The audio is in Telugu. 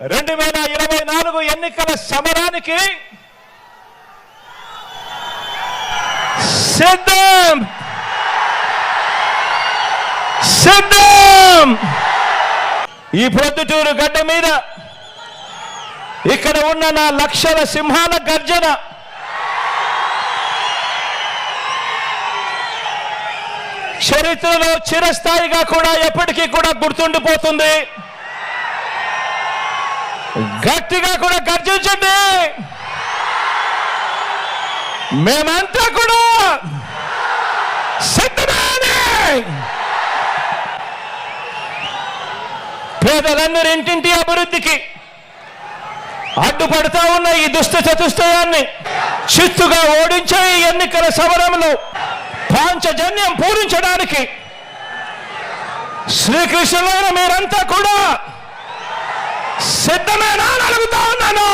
రెండు వేల ఇరవై నాలుగు ఎన్నికల సమరానికి సిద్ధం! సిద్ధం! ఈ ప్రొద్దుటూరు గడ్డ మీద ఇక్కడ ఉన్న నా లక్షల సింహాల గర్జన చరిత్రలో చిరస్థాయిగా కూడా ఎప్పటికీ కూడా గుర్తుండిపోతుంది. గట్టిగా కూడా గర్జించండి. మేమంతా కూడా సిద్ధమే పేదలందరి ఇంటింటి అభివృద్ధికి అడ్డుపడతా ఉన్న ఈ దుష్ట చతుష్టయాన్ని చిత్తుగా ఓడించే ఈ ఎన్నికల సమరంలో పాంచజన్యం పూరించడానికి శ్రీకృష్ణులైన మీరంతా కూడా సిద్ధమేనా అడుగుతా ఉన్నాను.